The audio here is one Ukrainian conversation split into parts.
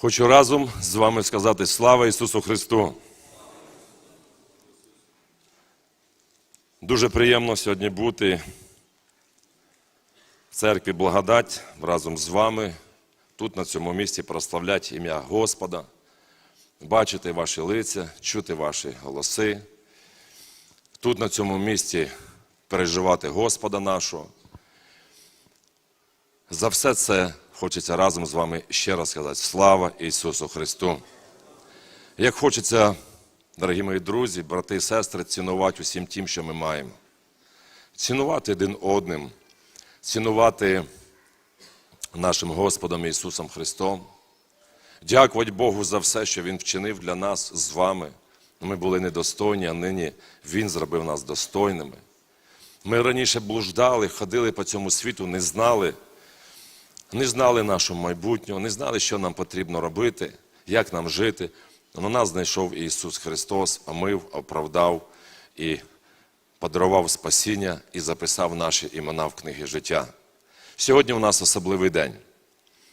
Хочу разом з вами сказати слава Ісусу Христу. Дуже приємно сьогодні бути в церкві Благодать разом з вами, тут на цьому місці прославляти ім'я Господа, бачити ваші лиця, чути ваші голоси, тут на цьому місці переживати Господа нашого. За все це хочеться разом з вами ще раз сказати слава Ісусу Христу. Як хочеться, дорогі мої друзі, брати і сестри, цінувати усім тим, що ми маємо. Цінувати один одним, цінувати нашим Господом Ісусом Христом. Дякувати Богу за все, що Він вчинив для нас з вами. Ми були недостойні, а нині Він зробив нас достойними. Ми раніше блуждали, ходили по цьому світу, не знали, не знали нашого майбутнього, не знали, що нам потрібно робити, як нам жити. Но нас знайшов Ісус Христос, омив, оправдав і подарував спасіння і записав наші імена в книги життя. Сьогодні у нас особливий день.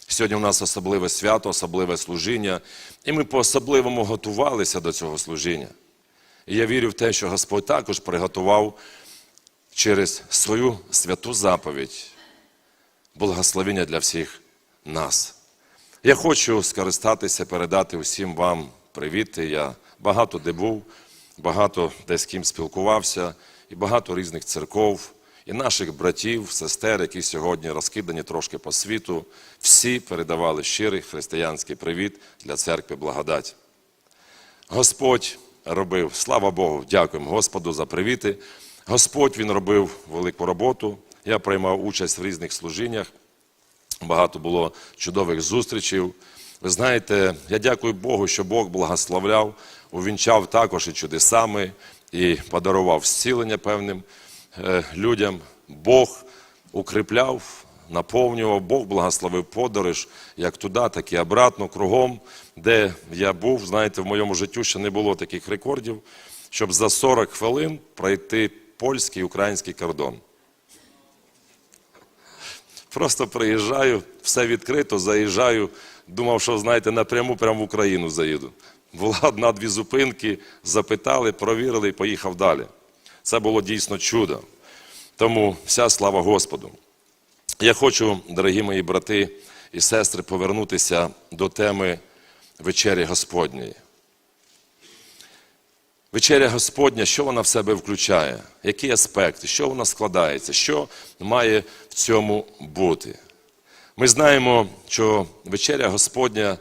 Сьогодні у нас особливе свято, особливе служіння, і ми по-особливому готувалися до цього служіння. І я вірю в те, що Господь також приготував через свою святу заповідь благословення для всіх нас. Я хочу скористатися, передати усім вам привіти. Я багато де був, багато де з ким спілкувався, і багато різних церков, і наших братів, сестер, які сьогодні розкидані трошки по світу. Всі передавали щирий християнський привіт для церкви благодать. Господь робив, слава Богу, дякуємо Господу за привіти. Господь Він робив велику роботу. Я приймав участь в різних служіннях. Багато було чудових зустрічей. Ви знаєте, я дякую Богу, що Бог благословляв, увінчав також і чудесами, і подарував зцілення певним е, людям. Бог укріпляв, наповнював, Бог благословив подорож як туди, так і обратно, кругом, де я був. Знаєте, в моєму житті ще не було таких рекордів, щоб за 40 хвилин пройти польський і український кордон. Просто приїжджаю, все відкрито, заїжджаю. Думав, що, знаєте, напряму прямо в Україну заїду. Була одна-дві зупинки, запитали, провірили і поїхав далі. Це було дійсно чудо. Тому вся слава Господу. Я хочу, дорогі мої брати і сестри, повернутися до теми вечері Господньої. Вечеря Господня, що вона в себе включає? Які аспекти, що вона складається, що має в цьому бути? Ми знаємо, що вечеря Господня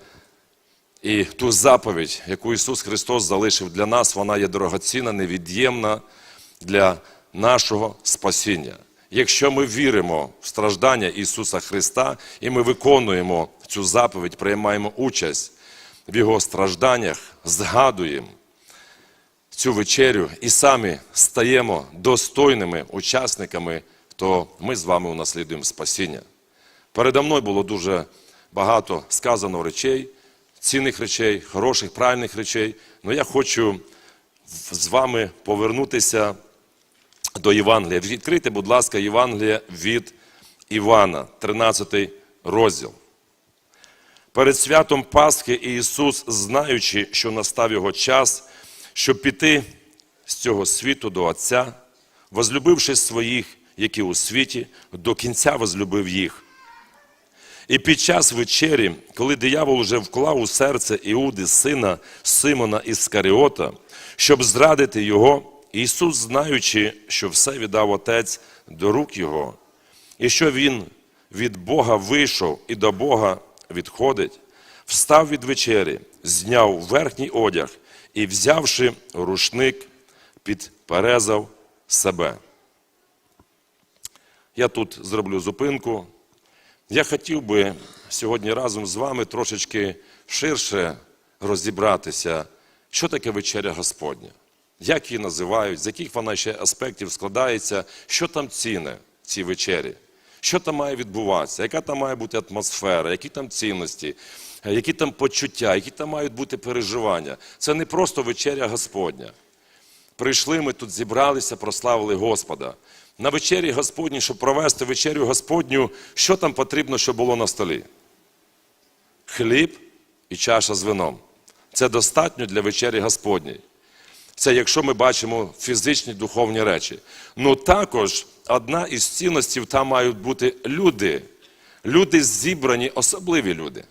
і ту заповідь, яку Ісус Христос залишив для нас, вона є дорогоцінна, невід'ємна для нашого спасіння. Якщо ми віримо в страждання Ісуса Христа і ми виконуємо цю заповідь, приймаємо участь в Його стражданнях, згадуємо цю вечерю і самі стаємо достойними учасниками, то ми з вами унаслідуємо спасіння. Передо мною було дуже багато сказано речей, цінних речей, хороших, правильних речей. Але я хочу з вами повернутися до Євангелія. Відкрийте, будь ласка, Євангелія від Івана, 13 розділ. Перед святом Пасхи Ісус, знаючи, що настав його час, щоб піти з цього світу до Отця, возлюбивши своїх, які у світі, до кінця возлюбив їх. І під час вечері, коли диявол уже вклав у серце Іуди, сина Симона Іскаріота, щоб зрадити його, Ісус, знаючи, що все віддав Отець до рук Його, і що Він від Бога вийшов і до Бога відходить, встав від вечері, зняв верхній одяг і, взявши рушник, підперезав себе. Я тут зроблю зупинку. Я хотів би сьогодні разом з вами трошечки ширше розібратися, що таке вечеря Господня, як її називають, з яких вона ще аспектів складається, що там ціни цій вечері, що там має відбуватися, яка там має бути атмосфера, які там цінності, які там почуття, які там мають бути переживання. Це не просто вечеря Господня. Прийшли, ми тут зібралися, прославили Господа. На вечері Господній, щоб провести вечерю Господню, що там потрібно, щоб було на столі? Хліб і чаша з вином. Це достатньо для вечері Господньої. Це якщо ми бачимо фізичні духовні речі. Ну також одна із цінностей там мають бути люди. Люди зібрані, особливі люди.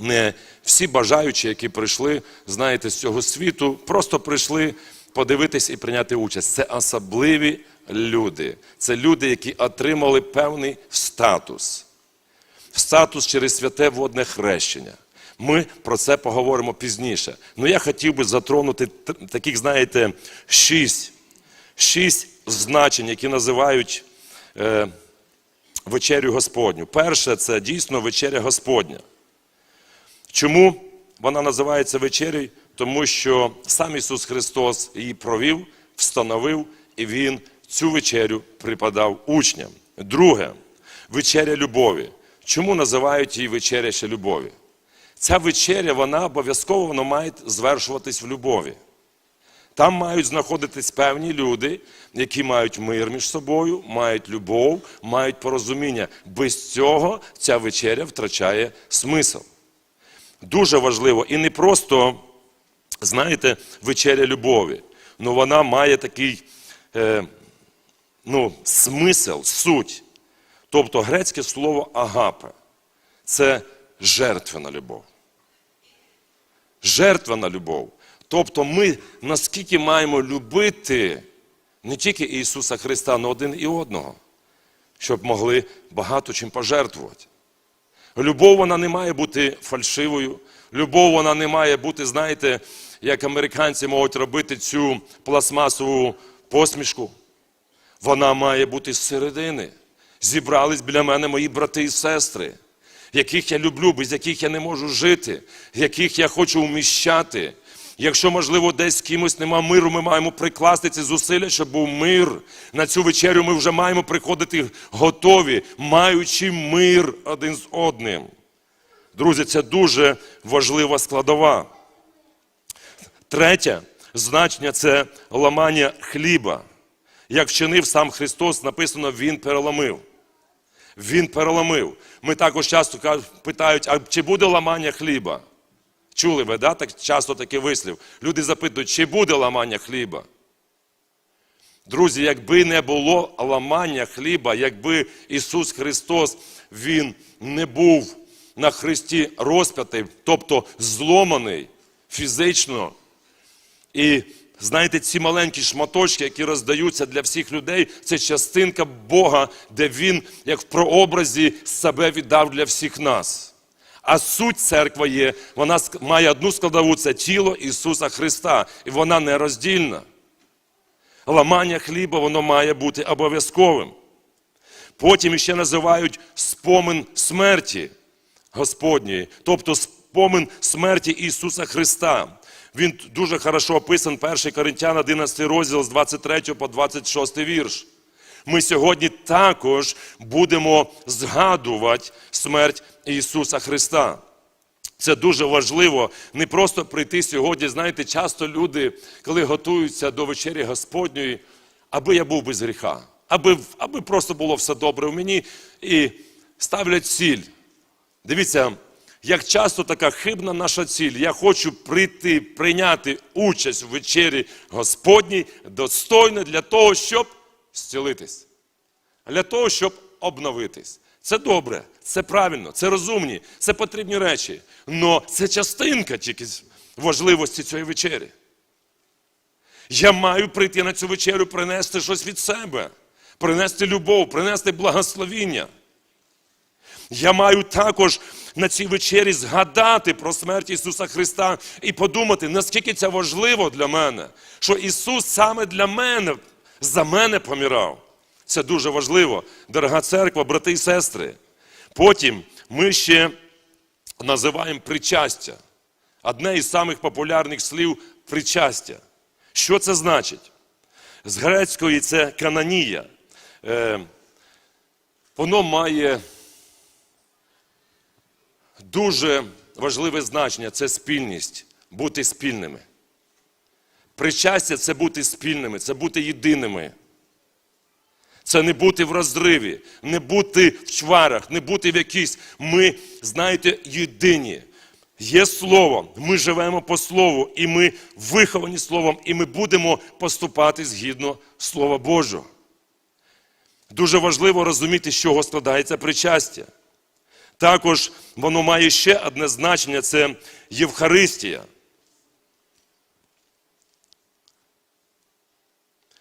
Не всі бажаючі, які прийшли, знаєте, з цього світу, просто прийшли подивитись і прийняти участь. Це особливі люди. Це люди, які отримали певний статус. Статус через святе водне хрещення. Ми про це поговоримо пізніше. Ну я хотів би затронути таких, знаєте, шість, шість значень, які називають е, вечерю Господню. Перше, це дійсно вечеря Господня. Чому вона називається вечерею? Тому що сам Ісус Христос її провів, встановив, і Він цю вечерю преподав учням. Друге, вечеря любові. Чому називають її вечеря ще любові? Ця вечеря, вона обов'язково вона має звершуватись в любові. Там мають знаходитись певні люди, які мають мир між собою, мають любов, мають порозуміння. Без цього ця вечеря втрачає смисл. Дуже важливо. І не просто, знаєте, вечеря любові. Ну вона має такий е, ну, смисл, суть. Тобто грецьке слово агапе це жертвена любов. Жертвена любов. Тобто ми наскільки маємо любити не тільки Ісуса Христа, але один і одного, щоб могли багато чим пожертвувати. Любов вона не має бути фальшивою. Любов вона не має бути, знаєте, як американці можуть робити цю пластмасову посмішку. Вона має бути зсередини. Зібрались біля мене мої брати і сестри, яких я люблю, без яких я не можу жити, яких я хочу вміщати. Якщо, можливо, десь з кимось нема миру, ми маємо прикласти ці зусилля, щоб був мир. На цю вечерю ми вже маємо приходити готові, маючи мир один з одним. Друзі, це дуже важлива складова. Третє значення це ламання хліба. Як вчинив сам Христос, написано, Він переламив. Він переламив. Ми також часто питають, а чи буде ламання хліба? Чули ви, да? так часто такий вислів. Люди запитують, чи буде ламання хліба? Друзі, якби не було ламання хліба, якби Ісус Христос Він не був на хресті розп'ятий, тобто зломаний фізично, і знаєте, ці маленькі шматочки, які роздаються для всіх людей, це частинка Бога, де Він, як в прообразі, себе віддав для всіх нас. А суть церква є, вона має одну складову це тіло Ісуса Христа, і вона нероздільна. Ламання хліба, воно має бути обов'язковим. Потім ще називають спомин смерті Господньої, тобто спомин смерті Ісуса Христа. Він дуже хорошо описан 1 Коринтян 11 розділ з 23 по 26 вірш. Ми сьогодні також будемо згадувати смерть Ісуса Христа. Це дуже важливо не просто прийти сьогодні. Знаєте, часто люди, коли готуються до вечері Господньої, аби я був без гріха, аби, аби просто було все добре в мені, і ставлять ціль. Дивіться, як часто така хибна наша ціль. Я хочу прийти, прийняти участь в вечері Господній достойно для того, щоб зцілитись, для того, щоб обновитись. Це добре, це правильно, це розумні, це потрібні речі. Але це частинка тільки важливості цієї вечері. Я маю прийти на цю вечерю, принести щось від себе, принести любов, принести благословіння. Я маю також на цій вечері згадати про смерть Ісуса Христа і подумати, наскільки це важливо для мене, що Ісус саме для мене, за мене помирав. Це дуже важливо, дорога церква, брати і сестри. Потім ми ще називаємо причастя. Одне із самих популярних слів причастя. Що це значить? З грецької це кананія. Е, воно має дуже важливе значення це спільність, бути спільними. Причастя це бути спільними, це бути єдиними. Це не бути в розриві, не бути в чварах, не бути в якійсь. Ми, знаєте, єдині. Є слово, ми живемо по слову, і ми виховані словом, і ми будемо поступати згідно Слова Божого. Дуже важливо розуміти, з чого складається причастя. Також воно має ще одне значення це Євхаристія.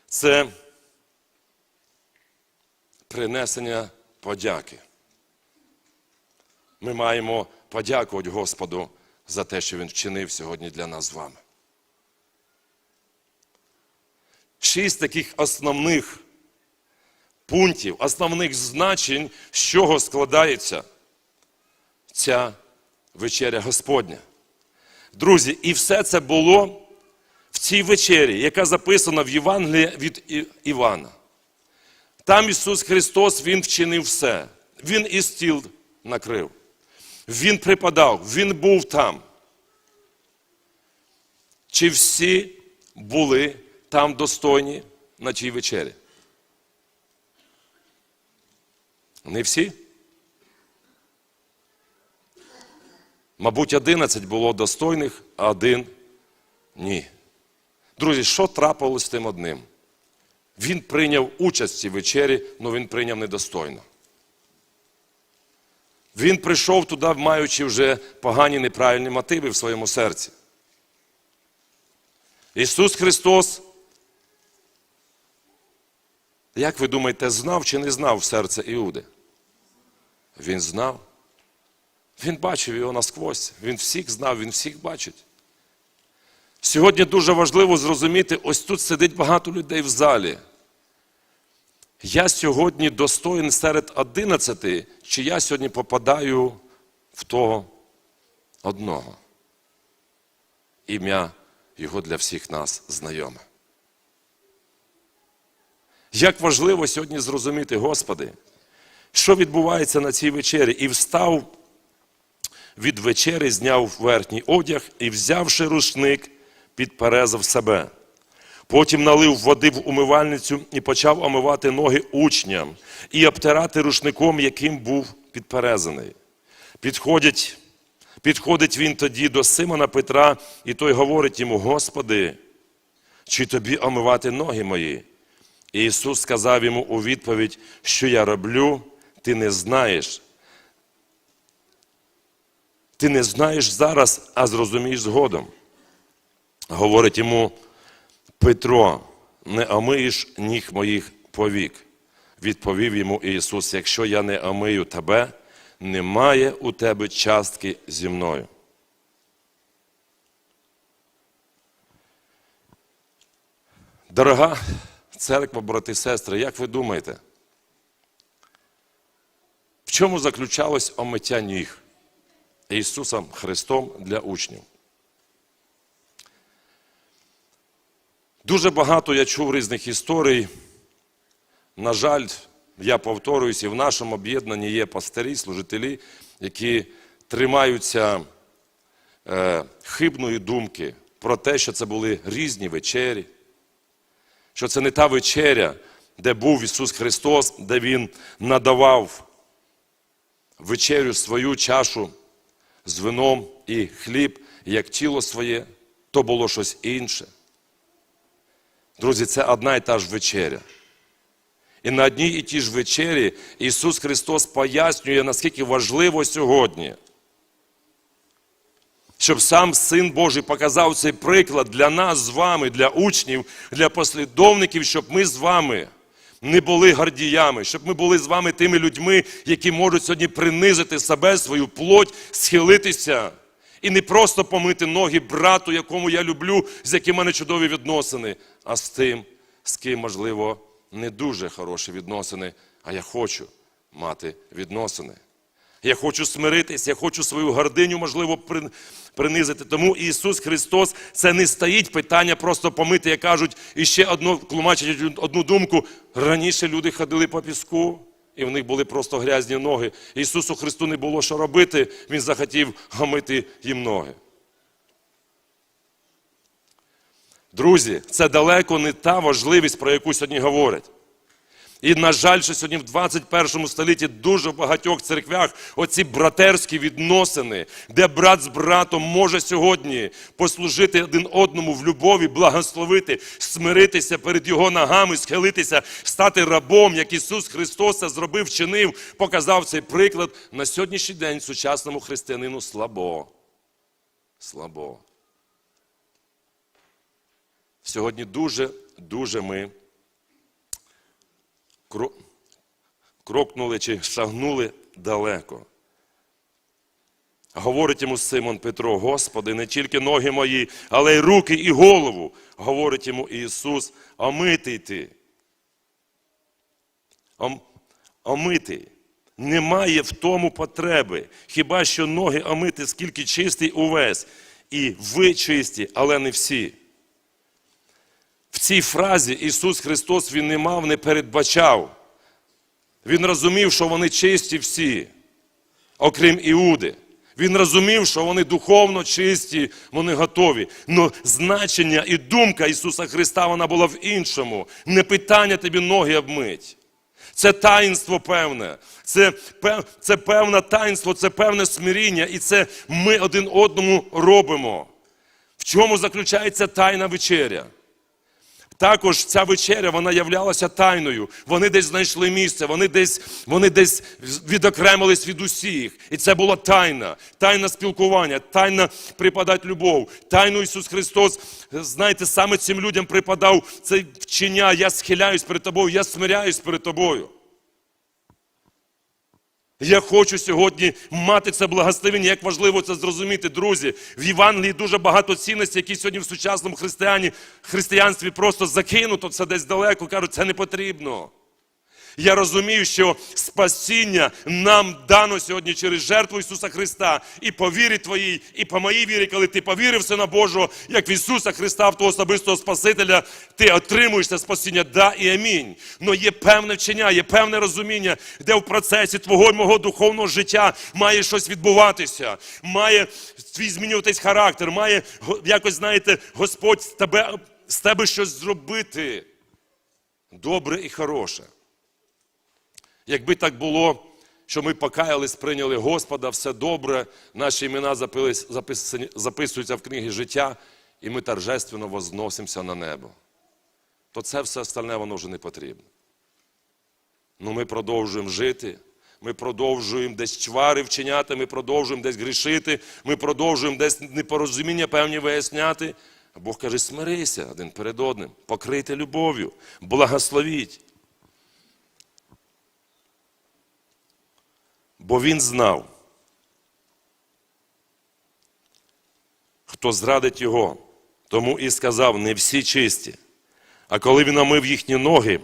Це принесення подяки. Ми маємо подякувати Господу за те, що Він вчинив сьогодні для нас з вами. Шість таких основних пунктів, основних значень, з чого складається ця вечеря Господня. Друзі, і все це було в цій вечері, яка записана в Євангелії від Івана. Там Ісус Христос, Він вчинив все. Він і стіл накрив. Він припадав, Він був там. Чи всі були там достойні на тій вечері? Не всі? Мабуть, 11 було достойних, а один ні. Друзі, що трапилось з тим одним? Він прийняв участь в цій вечері, але він прийняв недостойно. Він прийшов туди, маючи вже погані неправильні мотиви в своєму серці. Ісус Христос, як ви думаєте, знав чи не знав серце Іуди? Він знав. Він бачив його насквозь. Він всіх знав, він всіх бачить. Сьогодні дуже важливо зрозуміти, ось тут сидить багато людей в залі. Я сьогодні достоїн серед одинадцяти, чи я сьогодні попадаю в того одного. Ім'я його для всіх нас знайоме. Як важливо сьогодні зрозуміти, Господи, що відбувається на цій вечері, і встав від вечері, зняв верхній одяг і, взявши рушник, підперезав себе. Потім налив води в умивальницю і почав омивати ноги учням і обтирати рушником, яким був підперезаний. Підходить, підходить він тоді до Симона Петра, і той говорить йому: Господи, чи тобі омивати ноги мої? І Ісус сказав йому у відповідь, що я роблю, ти не знаєш. Ти не знаєш зараз, а зрозумієш згодом. Говорить йому Петро, не омиєш ніг моїх повік. Відповів йому Ісус: якщо я не омию тебе, немає у тебе частки зі мною. Дорога церква, брати і сестри, як ви думаєте, в чому заключалось омиття ніг Ісусом Христом для учнів? Дуже багато я чув різних історій. На жаль, я повторююсь, і в нашому об'єднанні є пастирі, служителі, які тримаються е, хибної думки про те, що це були різні вечері, що це не та вечеря, де був Ісус Христос, де Він надавав вечерю свою чашу з вином і хліб, як тіло своє, то було щось інше. Друзі, це одна і та ж вечеря. І на одній і тій ж вечері Ісус Христос пояснює, наскільки важливо сьогодні, щоб сам Син Божий показав цей приклад для нас з вами, для учнів, для послідовників, щоб ми з вами не були гардіями, щоб ми були з вами тими людьми, які можуть сьогодні принизити себе, свою плоть, схилитися. І не просто помити ноги брату, якому я люблю, з яким мене чудові відносини, а з тим, з ким, можливо, не дуже хороші відносини, а я хочу мати відносини. Я хочу смиритись, я хочу свою гординю, можливо, принизити. Тому Ісус Христос це не стоїть питання просто помити, як кажуть, і ще одну тлумачать одну думку. Раніше люди ходили по піску, і в них були просто грязні ноги. Ісусу Христу не було що робити, Він захотів гомити їм ноги. Друзі, це далеко не та важливість, про яку сьогодні говорять. І, на жаль, що сьогодні в 21 столітті дуже в багатьох церквях оці братерські відносини, де брат з братом може сьогодні послужити один одному в любові, благословити, смиритися перед його ногами, схилитися, стати рабом, як Ісус Христос це зробив, вчинив, показав цей приклад. На сьогоднішній день сучасному християнину слабо. Слабо. Сьогодні дуже, дуже ми крокнули чи шагнули далеко. Говорить йому Симон Петро, Господи, не тільки ноги мої, але й руки і голову. Говорить йому Ісус, омитий ти. Ом, омитий. Немає в тому потреби, хіба що ноги омити, скільки чистий увесь. І ви чисті, але не всі. В цій фразі Ісус Христос Він не мав, не передбачав. Він розумів, що вони чисті всі, окрім Іуди. Він розумів, що вони духовно чисті, вони готові. Но значення і думка Ісуса Христа вона була в іншому. Не питання тобі ноги обмить. Це таїнство певне, це, це певне таїнство, це певне смиріння, і це ми один одному робимо. В чому заключається тайна вечеря? Також ця вечеря вона являлася тайною. Вони десь знайшли місце, вони десь, вони десь відокремились від усіх. І це була тайна, тайна спілкування, тайна припадати любов. Тайну Ісус Христос, знаєте, саме цим людям припадав це вчення. Я схиляюсь перед тобою, я смиряюсь перед тобою. Я хочу сьогодні мати це благословення. Як важливо це зрозуміти, друзі. В Євангелії дуже багато цінностей, які сьогодні в сучасному християні, християнстві просто закинуто, це десь далеко. Кажуть, це не потрібно. Я розумію, що спасіння нам дано сьогодні через жертву Ісуса Христа. І по вірі твоїй, і по моїй вірі, коли ти повірив в Сина Божого, як в Ісуса Христа, в того особистого Спасителя, ти отримуєш це спасіння, да і амінь. Но є певне вчення, є певне розуміння, де в процесі твого і мого духовного життя має щось відбуватися, має твій змінюватись характер, має якось, знаєте, Господь з тебе, з тебе щось зробити. Добре і хороше. Якби так було, що ми покаялись, прийняли Господа, все добре, наші імена записуються в книгі життя, і ми торжественно возносимося на небо, то це все остальне воно вже не потрібно. Ну ми продовжуємо жити, ми продовжуємо десь чвари вчиняти, ми продовжуємо десь грішити, ми продовжуємо десь непорозуміння певні виясняти. А Бог каже, смирися один перед одним, покрийте любов'ю, благословіть. Бо він знав, хто зрадить його, тому і сказав, не всі чисті. А коли він омив їхні ноги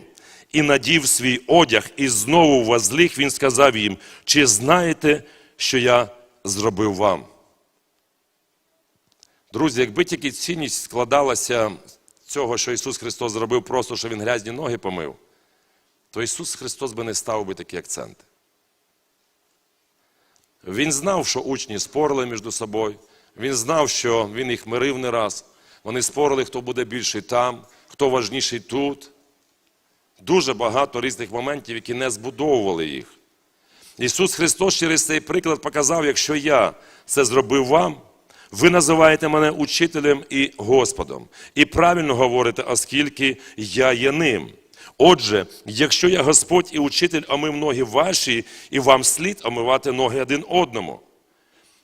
і надів свій одяг, і знову возліг, він сказав їм, чи знаєте, що я зробив вам? Друзі, якби тільки цінність складалася цього, що Ісус Христос зробив, просто що Він грязні ноги помив, то Ісус Христос би не ставив би такі акценти. Він знав, що учні спорили між собою. Він знав, що він їх мирив не раз. Вони спорили, хто буде більший там, хто важніший тут. Дуже багато різних моментів, які не збудовували їх. Ісус Христос через цей приклад показав, якщо я це зробив вам, ви називаєте мене учителем і Господом. І правильно говорите, оскільки я є ним. Отже, якщо я Господь і учитель омив ноги ваші, і вам слід омивати ноги один одному.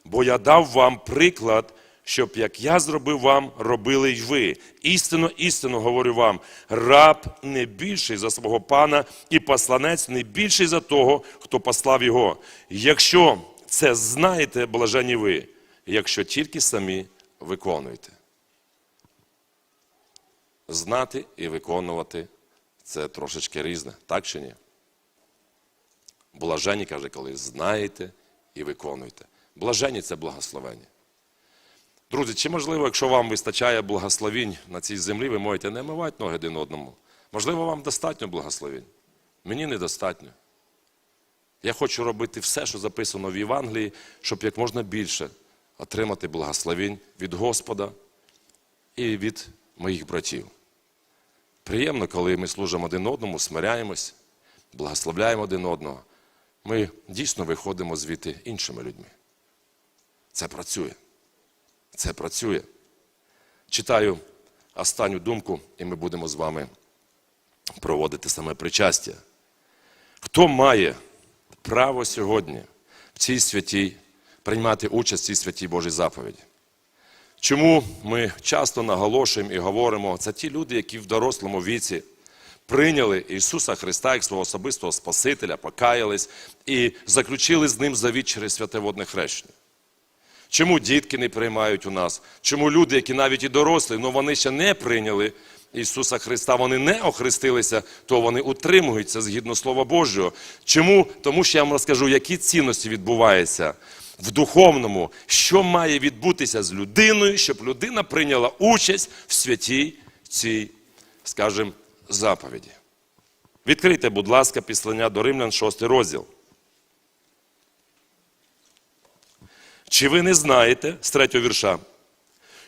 Бо я дав вам приклад, щоб як я зробив вам, робили й ви. Істинно, істинно говорю вам, раб не більший за свого пана, і посланець не більший за того, хто послав його. Якщо це знаєте, блажені ви, якщо тільки самі виконуєте. Знати і виконувати це трошечки різне, так чи ні? Блажені каже, коли знаєте і виконуєте. Блажені це благословення. Друзі, чи можливо, якщо вам вистачає благословінь на цій землі, ви можете не мивати ноги один одному? Можливо, вам достатньо благословінь? Мені недостатньо. Я хочу робити все, що записано в Євангелії, щоб як можна більше отримати благословінь від Господа і від моїх братів. Приємно, коли ми служимо один одному, смиряємось. благословляємо один одного, ми дійсно виходимо звідти іншими людьми. Це працює. Це працює. Читаю останню думку, і ми будемо з вами проводити саме причастя. Хто має право сьогодні в цій святій приймати участь в цій святій Божій заповіді? Чому ми часто наголошуємо і говоримо, це ті люди, які в дорослому віці прийняли Ісуса Христа як свого особистого Спасителя, покаялись і заключили з Ним завіт через святе водне хрещення. Чому дітки не приймають у нас? Чому люди, які навіть і дорослі, але вони ще не прийняли Ісуса Христа, вони не охрестилися, то вони утримуються згідно Слова Божого. Чому? Тому що я вам розкажу, які цінності відбуваються в духовному, що має відбутися з людиною, щоб людина прийняла участь в святій цій, скажімо, заповіді. Відкрийте, будь ласка, післання до Римлян, 6 розділ. Чи ви не знаєте з третього вірша,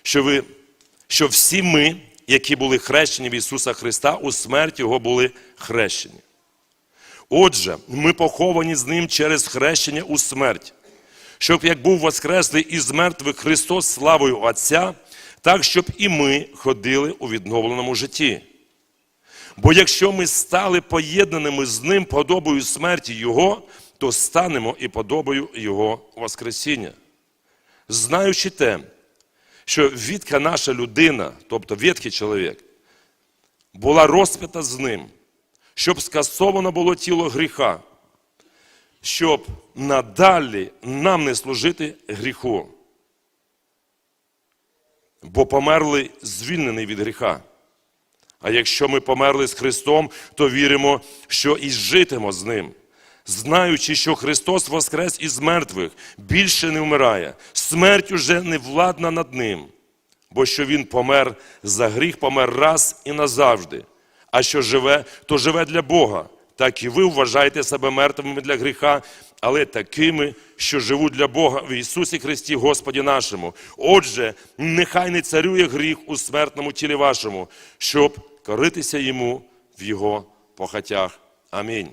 що, ви, що всі ми, які були хрещені в Ісуса Христа, у смерть Його були хрещені? Отже, ми поховані з Ним через хрещення у смерть, щоб як був воскреслий із мертвих Христос славою Отця, так щоб і ми ходили у відновленому житті. Бо якщо ми стали поєднаними з Ним подобою смерті Його, то станемо і подобою Його Воскресіння. Знаючи те, що відка наша людина, тобто ветхий чоловік, була розпята з ним, щоб скасовано було тіло гріха, щоб надалі нам не служити гріху. Бо померли звільнений від гріха. А якщо ми померли з Христом, то віримо, що і житимо з Ним. Знаючи, що Христос воскрес із мертвих, більше не вмирає, смерть уже не владна над ним, бо що Він помер за гріх, помер раз і назавжди. А що живе, то живе для Бога. Так і ви вважаєте себе мертвими для гріха, але такими, що живуть для Бога в Ісусі Христі, Господі нашому. Отже, нехай не царює гріх у смертному тілі вашому, щоб коритися йому в Його похотях. Амінь.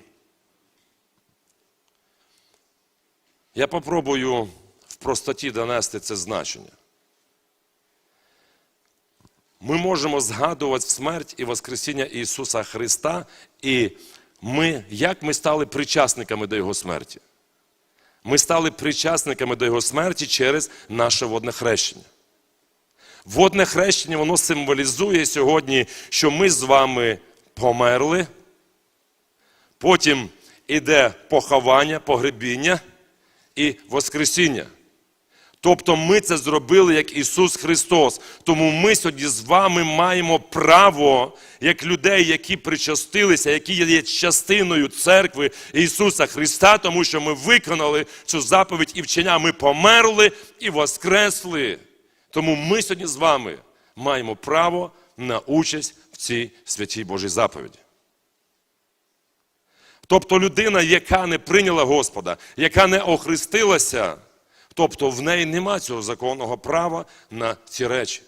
Я попробую в простоті донести це значення. Ми можемо згадувати смерть і Воскресіння Ісуса Христа, і ми, як ми стали причасниками до Його смерті? Ми стали причасниками до Його смерті через наше водне хрещення. Водне хрещення, воно символізує сьогодні, що ми з вами померли, потім іде поховання, погребіння і Воскресіння. Тобто ми це зробили як Ісус Христос. Тому ми сьогодні з вами маємо право, як людей, які причастилися, які є частиною церкви Ісуса Христа, тому що ми виконали цю заповідь і вчення. Ми померли і воскресли. Тому ми сьогодні з вами маємо право на участь в цій святій Божій заповіді. Тобто людина, яка не прийняла Господа, яка не охрестилася, тобто в неї нема цього законного права на ці речі.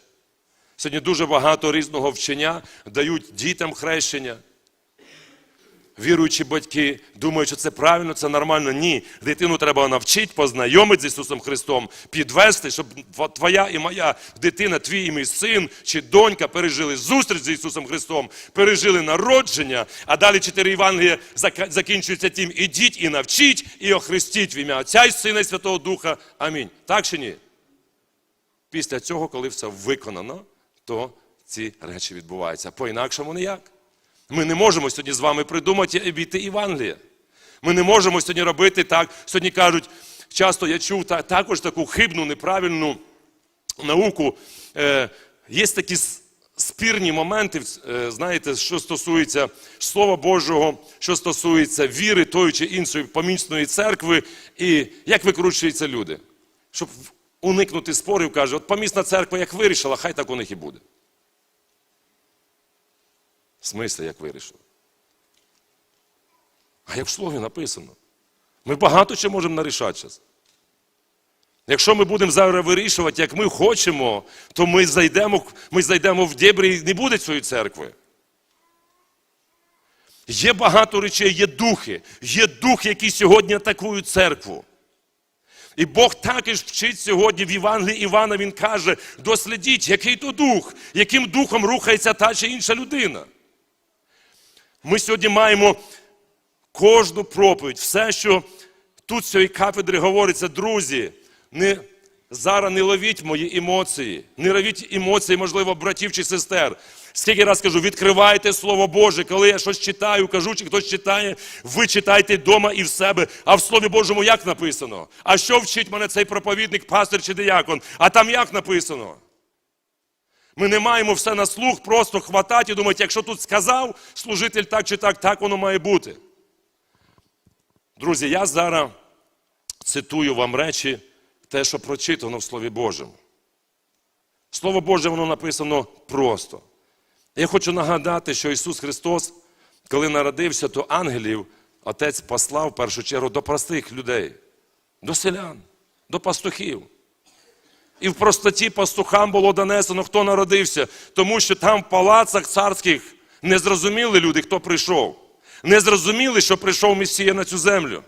Сьогодні дуже багато різного вчення дають дітям хрещення. Віруючі батьки думають, що це правильно, це нормально. Ні. Дитину треба навчити, познайомити з Ісусом Христом, підвести, щоб твоя і моя дитина, твій і мій син чи донька пережили зустріч з Ісусом Христом, пережили народження, а далі чотири Євангелія закінчуються тим, ідіть і навчіть, і охрестіть в ім'я Отця і Сина і Святого Духа. Амінь. Так чи ні? Після цього, коли все виконано, то ці речі відбуваються. По-інакшому ніяк. Ми не можемо сьогодні з вами придумати і обійти Євангелія. Ми не можемо сьогодні робити так. Сьогодні кажуть, часто я чув та, також таку хибну, неправильну науку. Е, Є такі спірні моменти, е, знаєте, що стосується Слова Божого, що стосується віри тої чи іншої помісної церкви, і як викручуються люди. Щоб уникнути спорів, каже, от помісна церква як вирішила, хай так у них і буде. В смислі, як вирішили? А як в слові написано? Ми багато чого можемо нарішати зараз. Якщо ми будемо зараз вирішувати, як ми хочемо, то ми зайдемо ми зайдемо в дебрі і не буде цієї церкви. Є багато речей, є духи, є духи, які сьогодні атакують церкву. І Бог також вчить сьогодні в Євангелії Івана, Він каже: дослідіть, який то дух, яким духом рухається та чи інша людина. Ми сьогодні маємо кожну проповідь, все, що тут з цієї кафедри говориться, друзі, не, зараз не ловіть мої емоції, не ловіть емоції, можливо, братів чи сестер. Скільки раз кажу, відкривайте Слово Боже, коли я щось читаю, кажу, чи хтось читає, ви читайте вдома і в себе. А в Слові Божому як написано? А що вчить мене цей проповідник, пастир чи диякон? А там як написано? Ми не маємо все на слух, просто хватати і думати, якщо тут сказав служитель так чи так, так воно має бути. Друзі, я зараз цитую вам речі, те, що прочитано в Слові Божому. Слово Боже, воно написано просто. Я хочу нагадати, що Ісус Христос, коли народився, то ангелів Отець послав в першу чергу до простих людей, до селян, до пастухів. І в простоті пастухам було донесено, хто народився, тому що там в палацах царських не зрозуміли люди, хто прийшов. Не зрозуміли, що прийшов Месія на цю землю.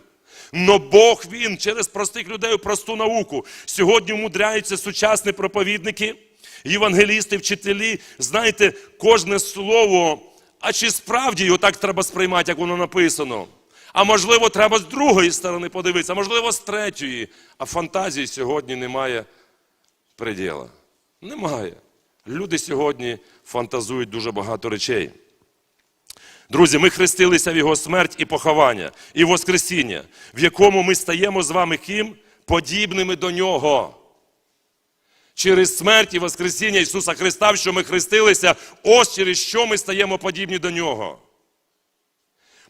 Но Бог Він через простих людей просту науку. Сьогодні умудряються сучасні проповідники, євангелісти, вчителі. Знаєте, кожне слово, а чи справді його так треба сприймати, як воно написано? А можливо, треба з другої сторони подивитися, а можливо, з третьої. А фантазії сьогодні немає приділа. Немає. Люди сьогодні фантазують дуже багато речей. Друзі, ми хрестилися в Його смерть і поховання, і Воскресіння, в якому ми стаємо з вами ким? Подібними до Нього. Через смерть і Воскресіння Ісуса Христа, що ми хрестилися, ось через що ми стаємо подібні до Нього.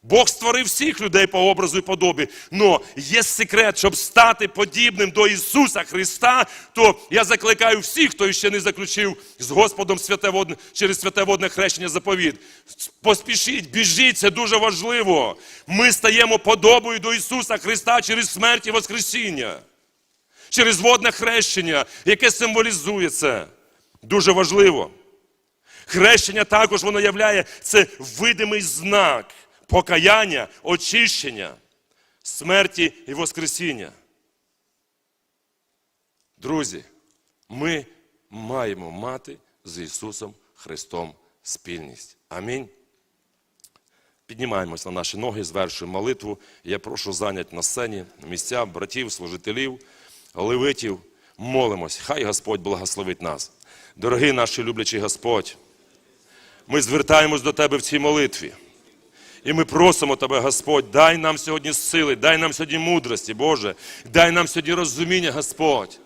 Бог створив всіх людей по образу і подобі. Но є секрет, щоб стати подібним до Ісуса Христа, то я закликаю всіх, хто ще не заключив з Господом святе водне, через святе водне хрещення заповіт. Поспішіть, біжіть, це дуже важливо. Ми стаємо подобою до Ісуса Христа через смерть і Воскресіння, через водне хрещення, яке символізує це. Дуже важливо. Хрещення також воно являє це видимий знак покаяння, очищення, смерті і Воскресіння. Друзі, ми маємо мати з Ісусом Христом спільність. Амінь. Піднімаємось на наші ноги, звершуємо молитву. Я прошу зайняти на сцені місця братів, служителів, левитів. Молимось. Хай Господь благословить нас. Дорогий наш люблячий Господь, ми звертаємось до Тебе в цій молитві. І ми просимо Тебе, Господь, дай нам сьогодні сили, дай нам сьогодні мудрості, Боже, дай нам сьогодні розуміння, Господь,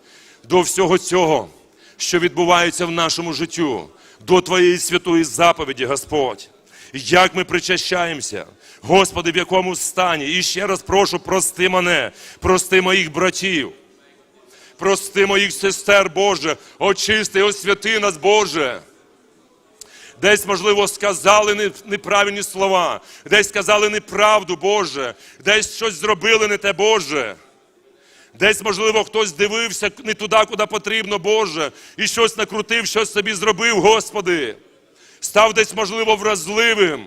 до всього цього, що відбувається в нашому життю, до Твоєї святої заповіді, Господь. Як ми причащаємося, Господи, в якому стані. І ще раз прошу, прости мене, прости моїх братів, прости моїх сестер, Боже, очисти, освяти нас, Боже. Десь, можливо, сказали неправильні слова, десь сказали неправду, Боже, десь щось зробили не те, Боже. Десь, можливо, хтось дивився не туди, куди потрібно, Боже, і щось накрутив, щось собі зробив, Господи. Став десь, можливо, вразливим.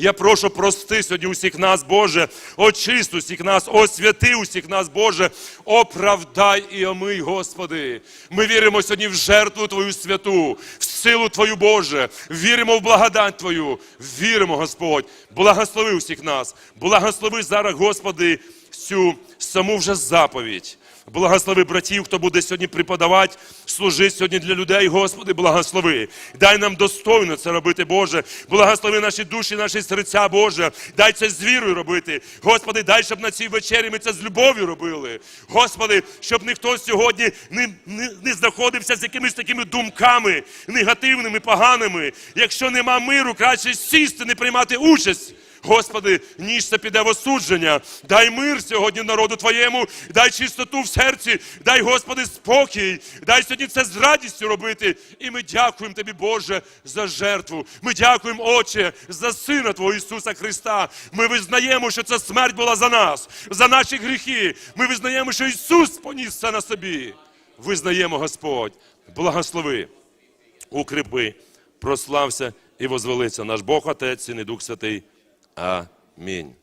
Я прошу прости сьогодні усіх нас, Боже, очисти усіх нас, освяти усіх нас, Боже, оправдай і омий, Господи. Ми віримо сьогодні в жертву Твою святу, в силу Твою, Боже, віримо в благодать Твою, віримо, Господь, благослови усіх нас, благослови зараз, Господи, цю саму вже заповідь. Благослови братів, хто буде сьогодні преподавати, служити сьогодні для людей, Господи, благослови. Дай нам достойно це робити, Боже. Благослови наші душі, наші серця, Боже. Дай це з вірою робити. Господи, дай, щоб на цій вечері ми це з любов'ю робили. Господи, щоб ніхто сьогодні не, не, не знаходився з якимись такими думками негативними, поганими. Якщо нема миру, краще сісти, не приймати участь. Господи, ніж це піде в осудження. Дай мир сьогодні народу Твоєму, дай чистоту в серці, дай, Господи, спокій, дай сьогодні це з радістю робити. І ми дякуємо Тобі, Боже, за жертву. Ми дякуємо, Отче, за Сина Твого Ісуса Христа. Ми визнаємо, що ця смерть була за нас, за наші гріхи. Ми визнаємо, що Ісус поніс це на собі. Визнаємо, Господь, благослови, укріпи, прослався і возвелиться наш Бог Отець, Син і Дух Святий. Амінь.